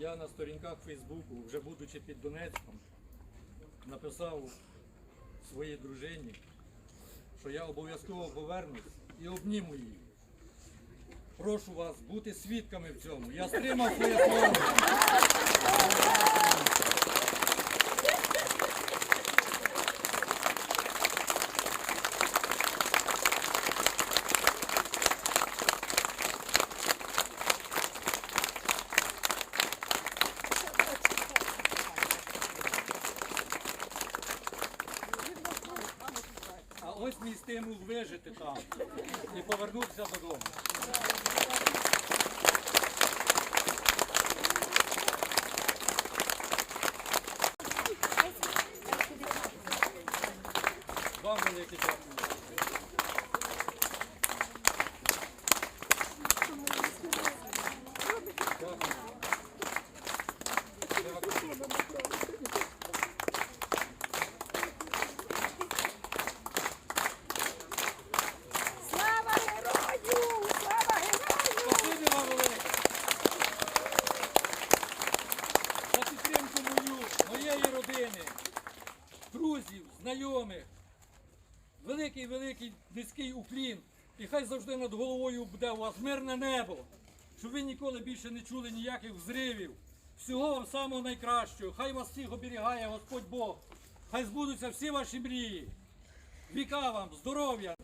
Я на сторінках Фейсбуку, вже будучи під Донецьком, написав своїй дружині, що я обов'язково повернусь і обніму її. Прошу вас бути свідками в цьому. Я стримав своє слово. Ось мій стимул вижити там і повернутися додому. Вам велике дякую. Друзів, знайомих. Великий, великий низький уклін. І хай завжди над головою буде у вас мирне небо, щоб ви ніколи більше не чули ніяких взривів. Всього вам самого найкращого. Хай вас всіх оберігає Господь Бог. Хай збудуться всі ваші мрії. Віка вам, здоров'я.